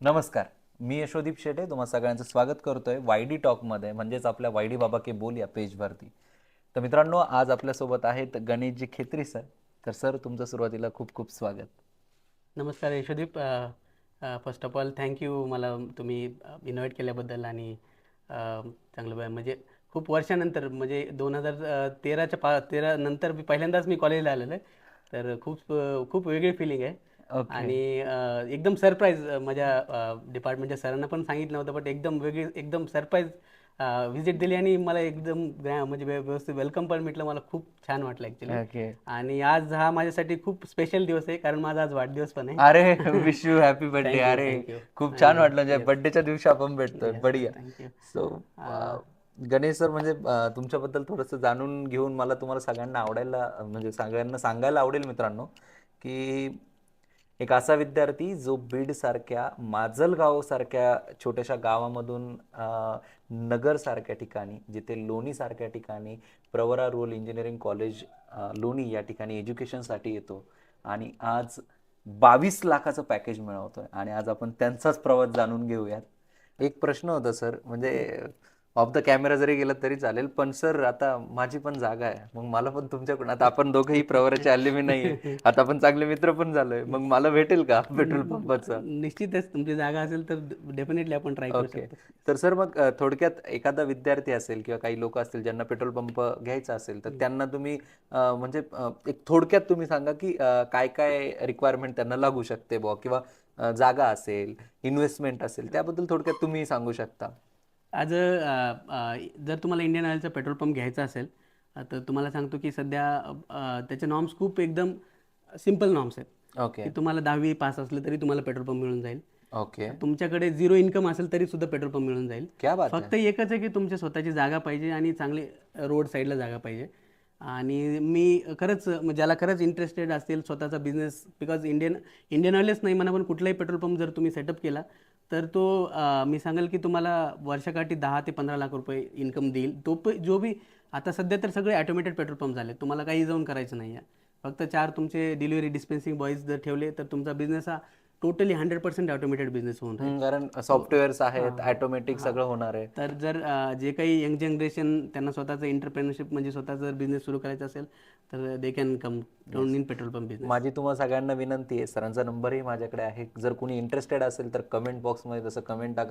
नमस्कार. मी यशोदीप शेटे तुम्हा सगळ्यांचं स्वागत करतोय वायडी टॉकमध्ये म्हणजेच आपल्या वायडी बाबा के बोल या पेजवरती तर मित्रांनो आज आपल्यासोबत आहेत गणेशजी खेत्री सर. तर सर तुमचं सुरुवातीला खूप खूप स्वागत. नमस्कार Yashodeep. First of all thank you मला तुम्ही इन्व्हाइट केल्याबद्दल आणि चांगलं म्हणजे खूप वर्षानंतर म्हणजे दोन हजार तेराच्या पा तेरा नंतर मी पहिल्यांदाच मी कॉलेजला आलेलो आहे. तर खूप खूप वेगळी फिलिंग आहे. आणि अ, एकदम सरप्राईज माझ्या डिपार्टमेंटच्या सरांना पण सांगितलं नव्हतं बट एकदम वेगळी एकदम सरप्राईज व्हिजिट दिली आणि मला एकदम ग्रॅ- म्हणजे व्य- व्यवस्थित वेलकम पण भेटलं. मला खूप छान वाटलं ॲक्च्युली ओके. आणि आज हा माझ्यासाठी खूप स्पेशल दिवस आहे कारण माझा आज वाढदिवस पण आहे. अरे wish you happy birthday Thank you, अरे thank you. खूप छान आणि- वाटलं. म्हणजे yes. बर्थडेच्या दिवशी आपण भेटतोय. Yes, बढिया. thank you. So Ganesh sir म्हणजे अं, तुमच्याबद्दल थोडंसं जाणून घेऊन मला तुम्हाला सगळ्यांना आवडायला म्हणजे सगळ्यांना सांगायला आवडेल मित्रांनो की एक असा विद्यार्थी जो बीड सारख्या माजलगाव सारख्या छोट्याशा गावामधून नगर सारख्या ठिकाणी जिथे लोणी सारख्या ठिकाणी प्रवरा रोल इंजिनिअरिंग कॉलेज लोणी या ठिकाणी एज्युकेशनसाठी येतो. आणि आज बावीस लाखाचं पॅकेज मिळवतोय. आणि आज आपण त्यांचाच प्रवास जाणून घेऊयात. एक प्रश्न होता सर म्हणजे ऑफ द कॅमेरा जरी गेला तरी चालेल पण सर आता माझी पण जागा आहे. मग मला पण तुमच्याकडून आता आपण दोघंही प्रवराचे आले मी नाहीये. आता आपण चांगले मित्र पण झालोय. मग मला भेटेल का पेट्रोल पंपाचं? निश्चितच तुमची जागा असेल तर डेफिनेटली आपण ट्राय करू ओके शकतो. तर सर मग थोडक्यात एखादा विद्यार्थी असेल किंवा काही लोक असतील ज्यांना पेट्रोल पंप घ्यायचा असेल तर त्यांना तुम्ही म्हणजे एक थोडक्यात तुम्ही सांगा की काय काय रिक्वायरमेंट त्यांना लागू शकते बुवा किंवा जागा असेल इन्व्हेस्टमेंट असेल त्याबद्दल थोडक्यात तुम्ही सांगू शकता. आज जर तुम्हाला इंडियन ऑइलचा पेट्रोल पंप घ्यायचा असेल तर तुम्हाला सांगतो की सध्या त्याचे नॉर्म्स खूप एकदम सिंपल नॉर्म्स आहेत. ओके. की तुम्हाला दहावी पास असलं तरी तुम्हाला पेट्रोल पंप मिळून जाईल. ओके. तुमच्याकडे झिरो इन्कम असेल तरी सुद्धा पेट्रोल पंप मिळून जाईल. क्या बात फक्त एकच आहे की तुमच्या स्वतःची जागा पाहिजे आणि चांगली रोड साईडला जागा पाहिजे. आणि मी खरंच म्हणजे ज्याला खरंच इंटरेस्टेड असतील स्वतःचा बिझनेस बिकॉज इंडियन इंडियन ऑइलच नाही म्हणा पण कुठलाही पेट्रोल पंप जर तुम्ही सेटअप केला तर तो मी सांगेल की तुम्हाला वर्षाकाठी दहा ते पंधरा लाख रुपये इन्कम देईल. तो प जो बी आता सध्या तर सगळे ॲटोमेटेड पेट्रोल पंप झाले तुम्हाला काही जाऊन करायचं नाही आहे फक्त चार तुमचे डिलिव्हरी डिस्पेन्सिंग बॉईज जर ठेवले तर तुमचा बिझनेस हा totally hundred percent automated business होऊन राहील. कारण सॉफ्टवेअर्स आहेत ऑटोमॅटिक सगळं होणार आहे. तर जर जे काही यंग जनरेशन त्यांना स्वतःचं एंटरप्रेनरशिप म्हणजे स्वतःचा जर बिझनेस सुरू करायचा असेल तर they can come down in petrol pump business माझी तुम्हाला सगळ्यांना विनंती आहे सरांचा नंबरही माझ्याकडे आहे. जर कोणी इंटरेस्टेड असेल तर कमेंट बॉक्समध्ये तसं कमेंट टाका.